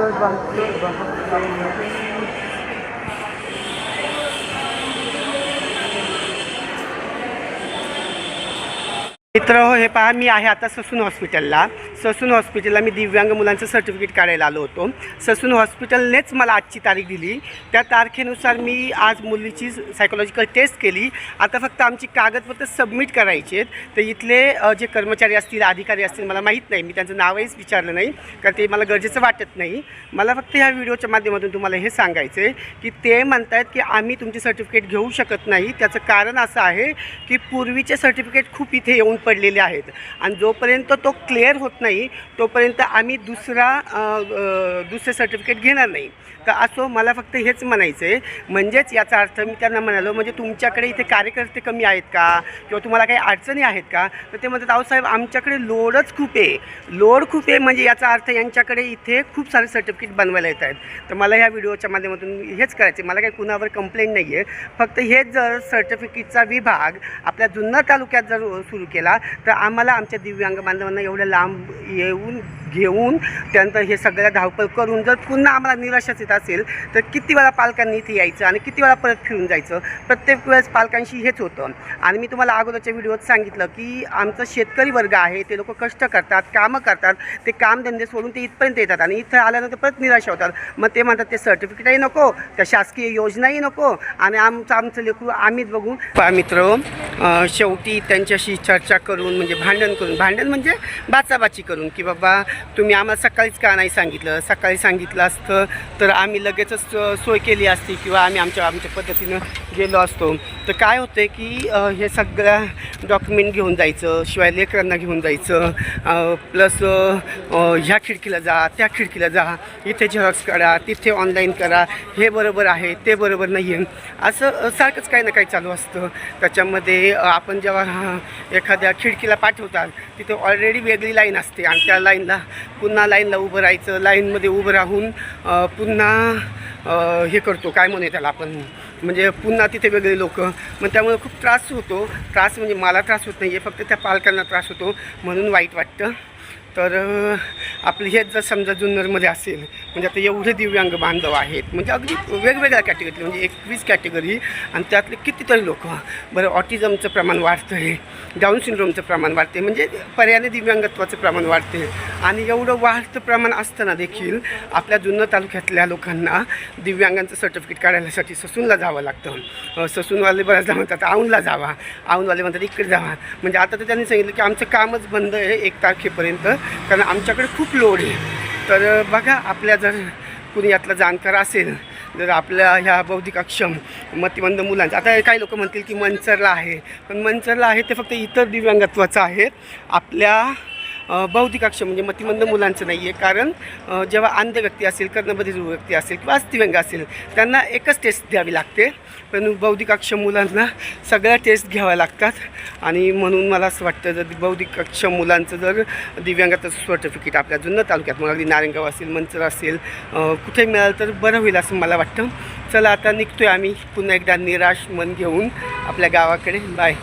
vâng vâng vâng. मित्र हो हे पहा मी आहे आता ससून हॉस्पिटलला. ससून हॉस्पिटलला मी दिव्यांग मुलांचं सर्टिफिकेट काढायला आलो होतो. ससून हॉस्पिटलनेच मला आजची तारीख दिली. त्या तारखेनुसार मी आज मुलीची सायकोलॉजिकल टेस्ट केली. आता फक्त आमची कागदपत्र सबमिट करायची आहेत. तर इथले जे कर्मचारी असतील अधिकारी असतील मला माहीत नाही. मी त्यांचं नावहीच विचारलं नाही कारण ते मला गरजेचं वाटत नाही. मला फक्त ह्या व्हिडिओच्या माध्यमातून तुम्हाला हे सांगायचं आहे की ते म्हणतायत की आम्ही तुमचे सर्टिफिकेट घेऊ शकत नाही. त्याचं कारण असं आहे की पूर्वीचे सर्टिफिकेट खूप इथे येऊन पडलेले आहेत. आणि जोपर्यंत तो क्लिअर होत नाही तोपर्यंत आम्ही दुसरा दुसरे सर्टिफिकेट घेणार नाही. तर असो मला फक्त हेच म्हणायचं आहे. म्हणजेच याचा अर्थ मी त्यांना म्हणालो म्हणजे तुमच्याकडे इथे कार्यकर्ते कमी आहेत का? किंवा तुम्हाला काही अडचणी आहेत का? तर ते म्हणतात आऊसाहेब आमच्याकडे लोडच खूप आहे. लोड खूप आहे म्हणजे याचा अर्थ यांच्याकडे इथे खूप सारे सर्टिफिकेट बनवायला येत आहेत. तर मला ह्या व्हिडिओच्या माध्यमातून हेच करायचं आहे मला काही कुणावर कंप्लेंट नाही आहे फक्त हेच जर सर्टिफिकेटचा विभाग आपल्या जुन्नर तालुक्यात जर सुरू केला तर आम्हाला आमच्या दिव्यांग बांधवांना एवढ्या लांब येऊन घेऊन त्यानंतर हे सगळ्या धावपळ करून जर पुन्हा आम्हाला निराशाच येत असेल तर किती वेळा पालकांनी इथे यायचं आणि किती वेळा परत फिरून जायचं? प्रत्येक वेळेस पालकांशी हेच होतं. आणि मी तुम्हाला अगोदरच्या व्हिडिओत सांगितलं की आमचं शेतकरी वर्ग आहे ते लोक कष्ट करतात कामं करतात ते कामधंदे सोडून ते इथपर्यंत येतात आणि इथं आल्यानंतर परत निराशा होतात. मग ते म्हणतात ते सर्टिफिकेटही नको त्या शासकीय योजनाही नको आणि आमचं आमचं लेकरू आम्हीच बघू. मित्र शेवटी त्यांच्याशी चर्चा करून म्हणजे भांडण करून भांडण म्हणजे बाचाबाची करून की बाबा तुम्ही आम्हाला सकाळीच का नाही सांगितलं? सकाळी सांगितलं असतं तर आम्ही लगेचच सोय केली असती किंवा आम्ही आमच्या आमच्या पद्धतीनं गेलो असतो. तर काय होतं की हे सगळ्या डॉक्युमेंट घेऊन जायचं शिवाय लेकरांना घेऊन जायचं प्लस ह्या खिडकीला जा त्या खिडकीला जा इथे झेरॉक्स करा तिथे ऑनलाईन करा हे बरोबर आहे ते बरोबर नाही आहे असं सारखंच काही ना काही चालू असतं. त्याच्यामध्ये आपण जेव्हा हा, एखाद्या खिडकीला पाठवतात तिथे ऑलरेडी वेगळी लाईन असते आणि त्या लाईनला पुन्हा लाईनला उभं राहायचं लाईनमध्ये उभं राहून पुन्हा हे करतो. काय म्हणूया त्याला आपण? म्हणजे पुन्हा तिथे वेगळे लोक. मग त्यामुळे खूप त्रास होतो. त्रास म्हणजे मला त्रास होत नाही आहे फक्त त्या पालकांना त्रास होतो. म्हणून वाईट वाटतं. तर आपली आपलं जर समजा जुन्नरमध्ये असेल म्हणजे आता एवढे दिव्यांग बांधव आहेत म्हणजे अगदी वेगवेगळ्या कॅटेगरीतले म्हणजे एकवीस कॅटेगरी आणि त्यातले कितीतरी लोक. बरं ऑटिझमचं प्रमाण वाढतं आहे डाऊन सिंड्रोमचं प्रमाण वाढते म्हणजे पर्याने दिव्यांगत्वाचं प्रमाण वाढते आणि एवढं वाढतं प्रमाण असताना देखील आपल्या जुन्नर तालुक्यातल्या लोकांना दिव्यांगांचं सर्टिफिकेट काढायलासाठी ससूनला जावं लागतं. ससूनवाले बऱ्याचदा म्हणतात औंधला जावा. औंधवाले म्हणतात इकडे जावा. म्हणजे आता तर त्यांनी सांगितलं की आमचं कामच बंद आहे एक तारखेपर्यंत. कारण आमच्याकडे खूप लोड आहे. तर बघा आपल्या जर कुणी यातला जाणकार असेल जर आपल्या ह्या बौद्धिक अक्षम मतिमंद मुलांचं आता काही लोक म्हणतील की मंचरला आहे. पण मंचरला आहे ते फक्त इतर दिव्यांगत्वाचं आहे. आपल्या बौद्धिक अक्ष म्हणजे मतिमंद मुलांचं नाही आहे. कारण जेव्हा अंध व्यक्ती असेल कर्णबधिर व्यक्ती असेल किंवा अस्थिव्यंग असेल त्यांना एकच टेस्ट द्यावी लागते. पण बौद्धिक अक्षम मुलांना सगळ्या टेस्ट घ्याव्या लागतात. आणि म्हणून मला असं वाटतं जर बौद्धिक अक्षम मुलांचं जर दिव्यांगाचं सर्टिफिकेट आपल्या जुन्नर तालुक्यात मग अगदी नारायणगाव असेल मंचर असेल कुठे मिळालं तर बरं होईल असं मला वाटतं. चला आता निघतोय आम्ही. पुन्हा एकदा निराश मन घेऊन आपल्या गावाकडे. बाय